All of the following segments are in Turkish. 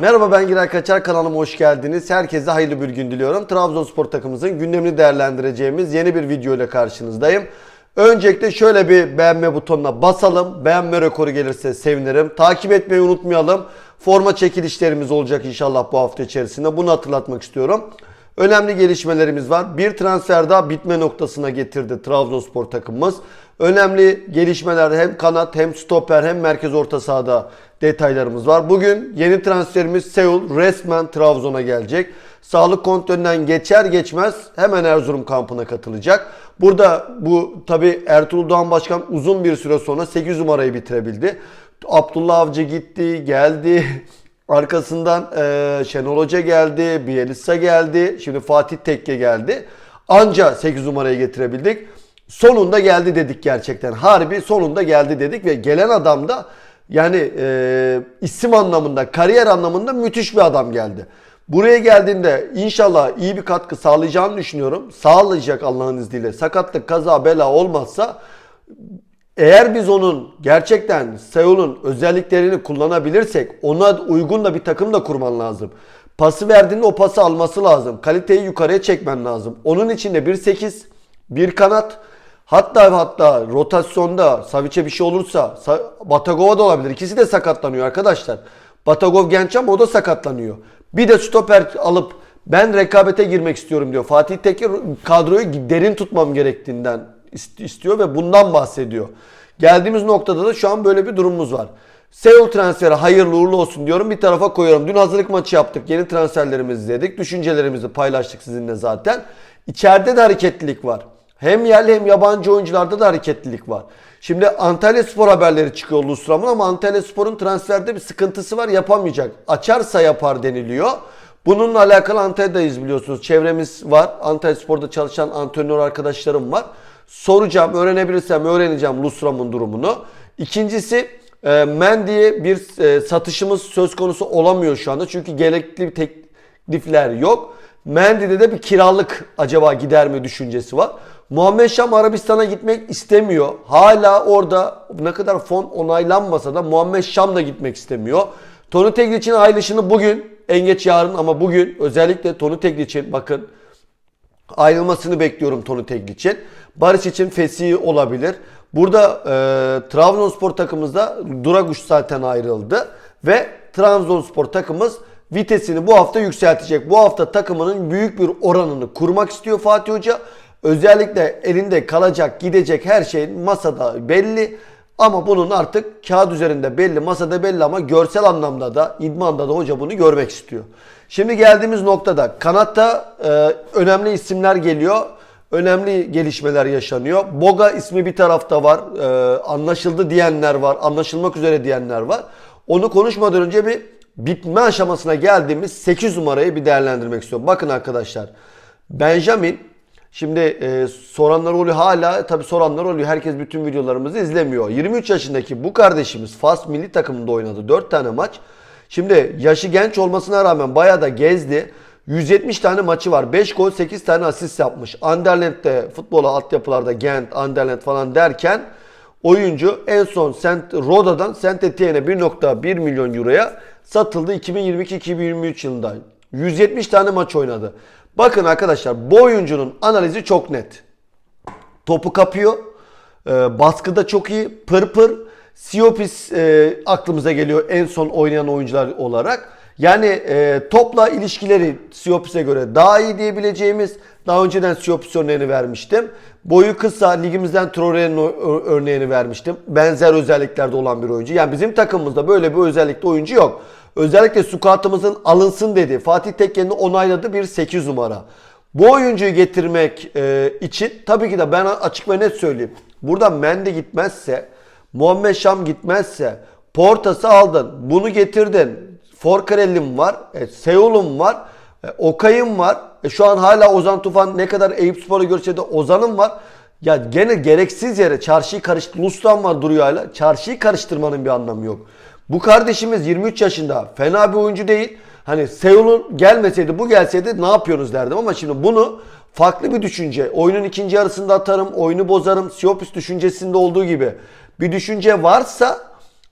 Merhaba ben Giray Kaçar kanalıma hoş geldiniz. Herkese hayırlı bir gün diliyorum. Trabzonspor takımımızın gündemini değerlendireceğimiz yeni bir video ile karşınızdayım. Öncelikle şöyle bir beğenme butonuna basalım. Beğenme rekoru gelirse sevinirim. Takip etmeyi unutmayalım. Forma çekilişlerimiz olacak inşallah bu hafta içerisinde. Bunu hatırlatmak istiyorum. Önemli gelişmelerimiz var. Bir transfer daha bitme noktasına getirdi Trabzonspor takımımız. Önemli gelişmelerde hem kanat hem stoper hem merkez orta sahada detaylarımız var. Bugün yeni transferimiz Seul resmen Trabzon'a gelecek. Sağlık kontrolünden geçer geçmez hemen Erzurum kampına katılacak. Burada bu tabi Ertuğrul Doğan Başkan uzun bir süre sonra 8 numarayı bitirebildi. Abdullah Avcı gitti, geldi. Arkasından eee Şenol Hoca geldi, Bielitsa geldi, şimdi Fatih Tekke geldi. Anca 8 numarayı getirebildik. Sonunda geldi dedik gerçekten. Harbi sonunda geldi dedik ve gelen adam da yani eee, isim anlamında, kariyer anlamında müthiş bir adam geldi. Buraya geldiğinde inşallah iyi bir katkı sağlayacağını düşünüyorum. Sağlayacak Allah'ın izniyle. Sakatlık, kaza, bela olmazsa eğer biz onun gerçekten Seul'un özelliklerini kullanabilirsek ona uygun da bir takım da kurman lazım. Pası verdiğinde o pası alması lazım. Kaliteyi yukarıya çekmen lazım. Onun için de 1.8, bir kanat hatta hatta rotasyonda Savic'e bir şey olursa Sa- Batagova da olabilir. İkisi de sakatlanıyor arkadaşlar. Batagov genç ama o da sakatlanıyor. Bir de stoper alıp ben rekabete girmek istiyorum diyor. Fatih Tekke kadroyu derin tutmam gerektiğinden istiyor ve bundan bahsediyor. Geldiğimiz noktada da şu an böyle bir durumumuz var. Seul transferi hayırlı uğurlu olsun diyorum. Bir tarafa koyuyorum. Dün hazırlık maçı yaptık. Yeni transferlerimizi izledik. Düşüncelerimizi paylaştık sizinle zaten. İçeride de hareketlilik var. Hem yerli hem yabancı oyuncularda da hareketlilik var. Şimdi Antalya Spor haberleri çıkıyor Lusram'ın ama Antalya Spor'un transferde bir sıkıntısı var yapamayacak. Açarsa yapar deniliyor. Bununla alakalı Antalya'dayız biliyorsunuz. Çevremiz var. Antalya Spor'da çalışan antrenör arkadaşlarım var. Soracağım, öğrenebilirsem öğreneceğim Lusram'ın durumunu. İkincisi e, Mendy'ye bir e, satışımız söz konusu olamıyor şu anda. Çünkü gerekli teklifler yok. Mendy'de de bir kiralık acaba gider mi düşüncesi var. Muhammed Şam Arabistan'a gitmek istemiyor. Hala orada ne kadar fon onaylanmasa da Muhammed Şam da gitmek istemiyor. Tony Teglic'in ayrılışını bugün, en geç yarın ama bugün özellikle Tony Teglic'in bakın ayrılmasını bekliyorum Tony Teglic'in. Barış için fesih olabilir. Burada e, Trabzonspor takımımızda Duraguş zaten ayrıldı. Ve Trabzonspor takımımız vitesini bu hafta yükseltecek. Bu hafta takımının büyük bir oranını kurmak istiyor Fatih Hoca. Özellikle elinde kalacak, gidecek her şey masada belli. Ama bunun artık kağıt üzerinde belli, masada belli ama görsel anlamda da, idmanda da hoca bunu görmek istiyor. Şimdi geldiğimiz noktada kanatta e, önemli isimler geliyor. Önemli gelişmeler yaşanıyor. Boga ismi bir tarafta var. E, anlaşıldı diyenler var. Anlaşılmak üzere diyenler var. Onu konuşmadan önce bir bitme aşamasına geldiğimiz 8 numarayı bir değerlendirmek istiyorum. Bakın arkadaşlar. Benjamin Şimdi e, soranlar oluyor hala tabi soranlar oluyor. Herkes bütün videolarımızı izlemiyor. 23 yaşındaki bu kardeşimiz Fas milli takımında oynadı 4 tane maç. Şimdi yaşı genç olmasına rağmen bayağı da gezdi. 170 tane maçı var. 5 gol 8 tane asist yapmış. Anderlent'te futbola altyapılarda Gent, Anderlent falan derken oyuncu en son Saint Roda'dan Saint Etienne'e 1.1 milyon euroya satıldı 2022-2023 yılında. 170 tane maç oynadı. Bakın arkadaşlar bu oyuncunun analizi çok net. Topu kapıyor. E, baskıda çok iyi. Pır pır. Siopis e, aklımıza geliyor en son oynayan oyuncular olarak. Yani e, topla ilişkileri Siopis'e göre daha iyi diyebileceğimiz daha önceden Siopis örneğini vermiştim. Boyu kısa ligimizden Traore'nin örneğini vermiştim. Benzer özelliklerde olan bir oyuncu. Yani bizim takımımızda böyle bir özellikte oyuncu yok. Özellikle sukatımızın alınsın dedi. Fatih Tekke'nin onayladığı bir 8 numara. Bu oyuncuyu getirmek e, için tabii ki de ben açık ve net söyleyeyim. Burada Mendy gitmezse, Muhammed Şam gitmezse, Portas'ı aldın, bunu getirdin. Forkarellim var, e, Seul'um var, e, Okay'ım var. E, şu an hala Ozan Tufan ne kadar Eyüp Spor'u görse de Ozan'ım var. Ya gene gereksiz yere çarşıyı karıştı. Lustan var duruyor hala. Çarşıyı karıştırmanın bir anlamı yok. Bu kardeşimiz 23 yaşında. Fena bir oyuncu değil. Hani Seul'un gelmeseydi bu gelseydi ne yapıyorsunuz derdim ama şimdi bunu farklı bir düşünce. Oyunun ikinci yarısında atarım, oyunu bozarım. Siopis düşüncesinde olduğu gibi bir düşünce varsa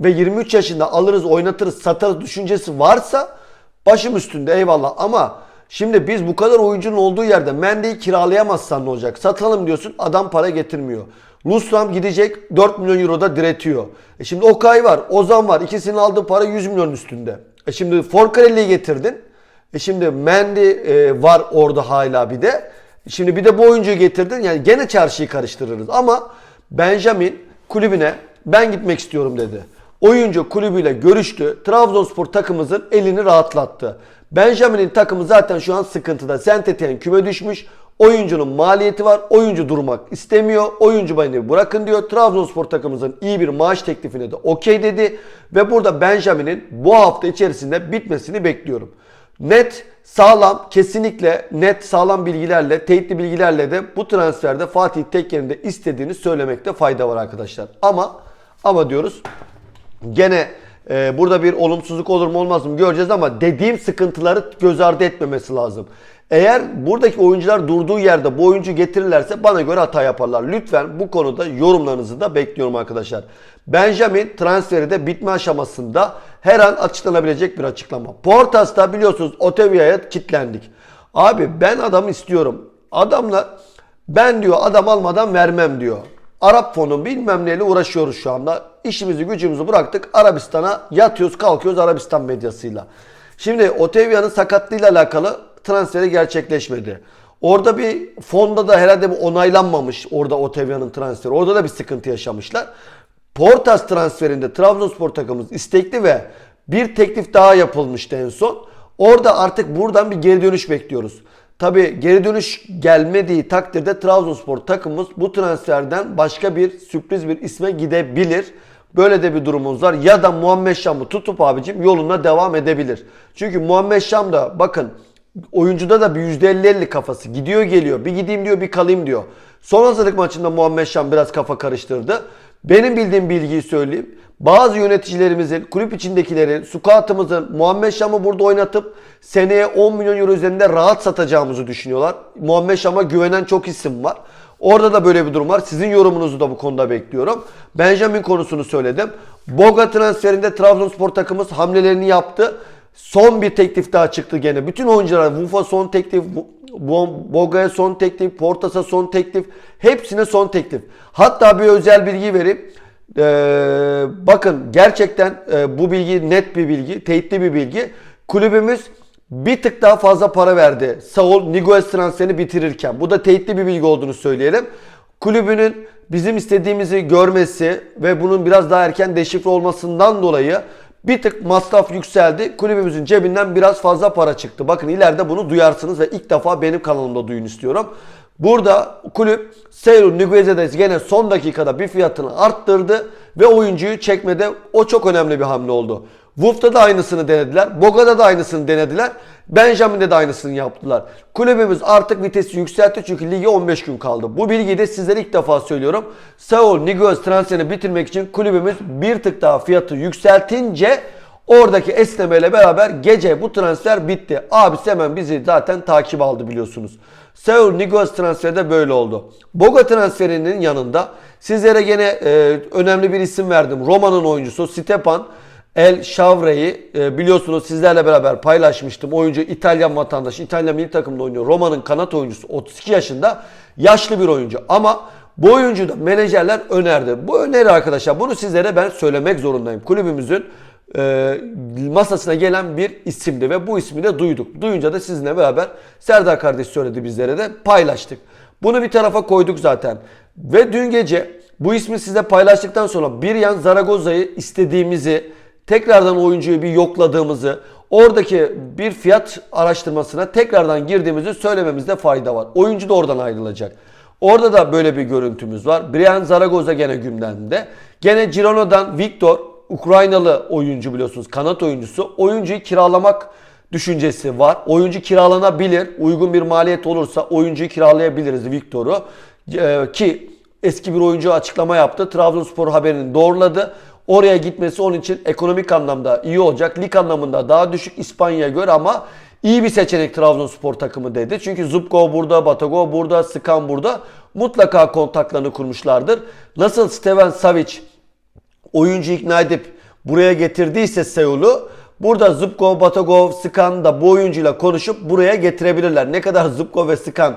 ve 23 yaşında alırız, oynatırız, satarız düşüncesi varsa Başım üstünde eyvallah ama şimdi biz bu kadar oyuncunun olduğu yerde Mendy'yi kiralayamazsan ne olacak? Satalım diyorsun adam para getirmiyor. Lustram gidecek 4 milyon euro da diretiyor. E şimdi Okay var, Ozan var. İkisinin aldığı para 100 milyon üstünde. E şimdi Forcarelli'yi getirdin. E şimdi Mendy e, var orada hala bir de. Şimdi bir de bu oyuncuyu getirdin. Yani gene çarşıyı karıştırırız. Ama Benjamin kulübüne ben gitmek istiyorum dedi. Oyuncu kulübüyle görüştü. Trabzonspor takımımızın elini rahatlattı. Benjamin'in takımı zaten şu an sıkıntıda. Sentetien küme düşmüş. Oyuncunun maliyeti var. Oyuncu durmak istemiyor. Oyuncu beni bırakın diyor. Trabzonspor takımımızın iyi bir maaş teklifine de okey dedi. Ve burada Benjamin'in bu hafta içerisinde bitmesini bekliyorum. Net, sağlam, kesinlikle net, sağlam bilgilerle, teyitli bilgilerle de bu transferde Fatih Tekke'nin de istediğini söylemekte fayda var arkadaşlar. Ama ama diyoruz gene e, burada bir olumsuzluk olur mu olmaz mı göreceğiz ama dediğim sıkıntıları göz ardı etmemesi lazım. Eğer buradaki oyuncular durduğu yerde bu oyuncu getirirlerse bana göre hata yaparlar. Lütfen bu konuda yorumlarınızı da bekliyorum arkadaşlar. Benjamin transferi de bitme aşamasında her an açıklanabilecek bir açıklama. Portas'ta biliyorsunuz Otevia'ya kilitlendik. Abi ben adamı istiyorum. Adamla ben diyor adam almadan vermem diyor. Arap fonu bilmem neyle uğraşıyoruz şu anda. İşimizi gücümüzü bıraktık. Arabistan'a yatıyoruz kalkıyoruz Arabistan medyasıyla. Şimdi Otevia'nın sakatlığıyla alakalı transferi gerçekleşmedi. Orada bir fonda da herhalde bir onaylanmamış orada Otevia'nın transferi. Orada da bir sıkıntı yaşamışlar. Portas transferinde Trabzonspor takımımız istekli ve bir teklif daha yapılmıştı en son. Orada artık buradan bir geri dönüş bekliyoruz. Tabi geri dönüş gelmediği takdirde Trabzonspor takımımız bu transferden başka bir sürpriz bir isme gidebilir. Böyle de bir durumumuz var. Ya da Muhammed Şam'ı tutup abicim yoluna devam edebilir. Çünkü Muhammed Şam da bakın oyuncuda da bir %50-50 kafası. Gidiyor geliyor. Bir gideyim diyor bir kalayım diyor. Son hazırlık maçında Muhammed Şam biraz kafa karıştırdı. Benim bildiğim bilgiyi söyleyeyim. Bazı yöneticilerimizin, kulüp içindekilerin, sukatımızın Muhammed Şam'ı burada oynatıp seneye 10 milyon euro üzerinde rahat satacağımızı düşünüyorlar. Muhammed Şam'a güvenen çok isim var. Orada da böyle bir durum var. Sizin yorumunuzu da bu konuda bekliyorum. Benjamin konusunu söyledim. Boga transferinde Trabzonspor takımımız hamlelerini yaptı. Son bir teklif daha çıktı gene. Bütün oyunculara Wufa son teklif, Boga'ya son teklif, Portas'a son teklif. Hepsine son teklif. Hatta bir özel bilgi vereyim. Ee, bakın gerçekten e, bu bilgi net bir bilgi, teyitli bir bilgi. Kulübümüz bir tık daha fazla para verdi. Saul Niguez transferini bitirirken. Bu da teyitli bir bilgi olduğunu söyleyelim. Kulübünün bizim istediğimizi görmesi ve bunun biraz daha erken deşifre olmasından dolayı bir tık masraf yükseldi. Kulübümüzün cebinden biraz fazla para çıktı. Bakın ileride bunu duyarsınız ve ilk defa benim kanalımda duyun istiyorum. Burada kulüp Seyru Niguez'e gene son dakikada bir fiyatını arttırdı ve oyuncuyu çekmede o çok önemli bir hamle oldu. Wolf'ta da aynısını denediler. Boga'da da aynısını denediler. Benjamin'de de aynısını yaptılar. Kulübümüz artık vitesi yükseltti çünkü lige 15 gün kaldı. Bu bilgiyi de sizlere ilk defa söylüyorum. Saul Niguez transferini bitirmek için kulübümüz bir tık daha fiyatı yükseltince oradaki esnemeyle beraber gece bu transfer bitti. Abisi hemen bizi zaten takip aldı biliyorsunuz. Saul Niguez transferi de böyle oldu. Boga transferinin yanında sizlere gene e, önemli bir isim verdim. Roma'nın oyuncusu Stepan El Şavre'yi e, biliyorsunuz sizlerle beraber paylaşmıştım. Oyuncu İtalyan vatandaşı, İtalyan milli takımda oynuyor. Roma'nın kanat oyuncusu 32 yaşında. Yaşlı bir oyuncu ama bu oyuncu da menajerler önerdi. Bu öneri arkadaşlar bunu sizlere ben söylemek zorundayım. Kulübümüzün e, masasına gelen bir isimdi ve bu ismi de duyduk. Duyunca da sizinle beraber Serdar kardeş söyledi bizlere de paylaştık. Bunu bir tarafa koyduk zaten. Ve dün gece bu ismi size paylaştıktan sonra bir yan Zaragoza'yı istediğimizi tekrardan oyuncuyu bir yokladığımızı, oradaki bir fiyat araştırmasına tekrardan girdiğimizi söylememizde fayda var. Oyuncu da oradan ayrılacak. Orada da böyle bir görüntümüz var. Brian Zaragoza gene gündemde. Gene Girona'dan Victor, Ukraynalı oyuncu biliyorsunuz, kanat oyuncusu. Oyuncuyu kiralamak düşüncesi var. Oyuncu kiralanabilir. Uygun bir maliyet olursa oyuncuyu kiralayabiliriz Victor'u. Ee, ki eski bir oyuncu açıklama yaptı. Trabzonspor haberini doğruladı. Oraya gitmesi onun için ekonomik anlamda iyi olacak. Lig anlamında daha düşük İspanya'ya göre ama iyi bir seçenek Trabzonspor takımı dedi. Çünkü Zubko burada, Batago burada, Skan burada. Mutlaka kontaklarını kurmuşlardır. Nasıl Steven Savic oyuncu ikna edip buraya getirdiyse Seul'u Burada Zubkov, Batagov, Skan da bu oyuncuyla konuşup buraya getirebilirler. Ne kadar Zubkov ve Skan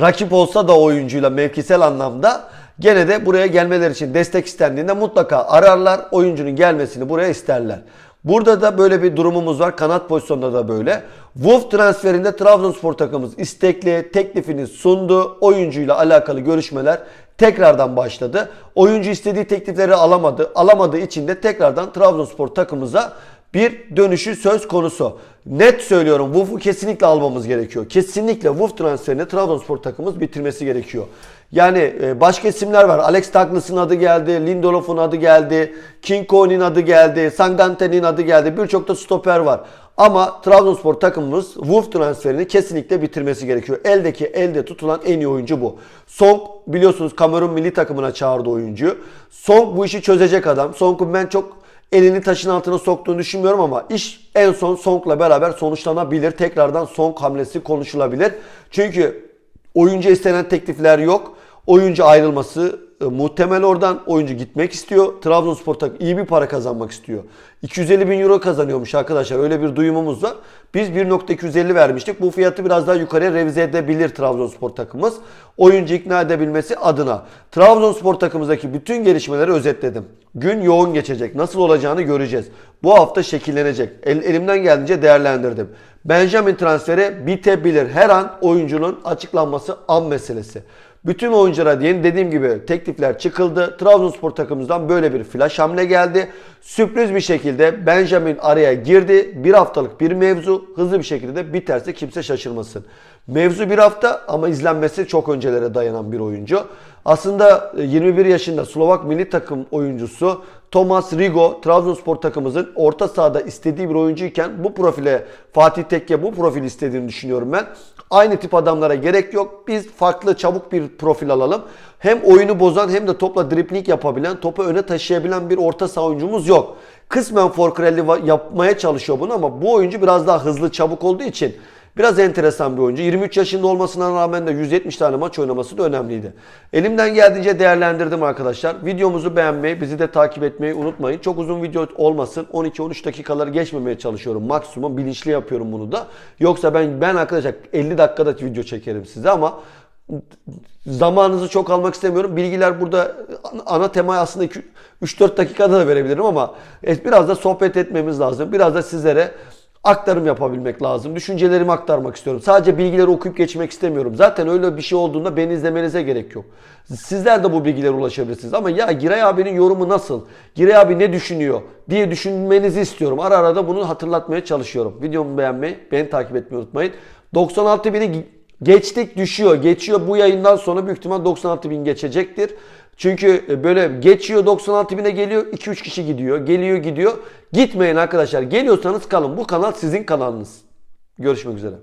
rakip olsa da oyuncuyla mevkisel anlamda gene de buraya gelmeleri için destek istendiğinde mutlaka ararlar. Oyuncunun gelmesini buraya isterler. Burada da böyle bir durumumuz var. Kanat pozisyonunda da böyle. Wolf transferinde Trabzonspor takımımız istekli, teklifini sundu. Oyuncuyla alakalı görüşmeler tekrardan başladı. Oyuncu istediği teklifleri alamadı. Alamadığı için de tekrardan Trabzonspor takımımıza bir dönüşü söz konusu. Net söylüyorum Wolf'u kesinlikle almamız gerekiyor. Kesinlikle Wolf transferini Trabzonspor takımımız bitirmesi gerekiyor. Yani e, başka isimler var. Alex Douglas'ın adı geldi, Lindelof'un adı geldi, King Cohen'in adı geldi, Sangante'nin adı geldi. Birçok da stoper var. Ama Trabzonspor takımımız Wolf transferini kesinlikle bitirmesi gerekiyor. Eldeki elde tutulan en iyi oyuncu bu. Song biliyorsunuz Kamerun milli takımına çağırdı oyuncu. Song bu işi çözecek adam. Song'un ben çok elini taşın altına soktuğunu düşünmüyorum ama iş en son Song'la beraber sonuçlanabilir. Tekrardan Song hamlesi konuşulabilir. Çünkü oyuncu istenen teklifler yok. Oyuncu ayrılması e, muhtemel oradan. Oyuncu gitmek istiyor. Trabzonspor takımı iyi bir para kazanmak istiyor. 250 bin euro kazanıyormuş arkadaşlar. Öyle bir duyumumuz var. Biz 1.250 vermiştik. Bu fiyatı biraz daha yukarıya revize edebilir Trabzonspor takımımız. Oyuncu ikna edebilmesi adına. Trabzonspor takımımızdaki bütün gelişmeleri özetledim. Gün yoğun geçecek. Nasıl olacağını göreceğiz. Bu hafta şekillenecek. El- elimden geldiğince değerlendirdim. Benjamin transferi bitebilir. Her an oyuncunun açıklanması an meselesi. Bütün oyunculara diyelim dediğim gibi teklifler çıkıldı. Trabzonspor takımımızdan böyle bir flash hamle geldi. Sürpriz bir şekilde Benjamin araya girdi. Bir haftalık bir mevzu hızlı bir şekilde de biterse kimse şaşırmasın. Mevzu bir hafta ama izlenmesi çok öncelere dayanan bir oyuncu. Aslında e, 21 yaşında Slovak milli takım oyuncusu Thomas Rigo Trabzonspor takımımızın orta sahada istediği bir oyuncuyken bu profile Fatih Tekke bu profil istediğini düşünüyorum ben. Aynı tip adamlara gerek yok. Biz farklı çabuk bir profil alalım. Hem oyunu bozan hem de topla dripling yapabilen, topu öne taşıyabilen bir orta saha oyuncumuz yok. Kısmen Forkrelli va- yapmaya çalışıyor bunu ama bu oyuncu biraz daha hızlı, çabuk olduğu için Biraz enteresan bir oyuncu. 23 yaşında olmasına rağmen de 170 tane maç oynaması da önemliydi. Elimden geldiğince değerlendirdim arkadaşlar. Videomuzu beğenmeyi, bizi de takip etmeyi unutmayın. Çok uzun video olmasın. 12-13 dakikaları geçmemeye çalışıyorum. Maksimum bilinçli yapıyorum bunu da. Yoksa ben ben arkadaşlar 50 dakikada video çekerim size ama zamanınızı çok almak istemiyorum. Bilgiler burada ana temayı aslında 3-4 dakikada da verebilirim ama biraz da sohbet etmemiz lazım. Biraz da sizlere aktarım yapabilmek lazım. Düşüncelerimi aktarmak istiyorum. Sadece bilgileri okuyup geçmek istemiyorum. Zaten öyle bir şey olduğunda beni izlemenize gerek yok. Sizler de bu bilgilere ulaşabilirsiniz. Ama ya Giray abinin yorumu nasıl? Giray abi ne düşünüyor? diye düşünmenizi istiyorum. Ara ara da bunu hatırlatmaya çalışıyorum. Videomu beğenmeyi, beni takip etmeyi unutmayın. 96 bini geçtik düşüyor. Geçiyor bu yayından sonra büyük ihtimal 96 bin geçecektir. Çünkü e, böyle geçiyor 96 bine geliyor 2-3 kişi gidiyor. Geliyor gidiyor. Gitmeyin arkadaşlar. Geliyorsanız kalın. Bu kanal sizin kanalınız. Görüşmek üzere.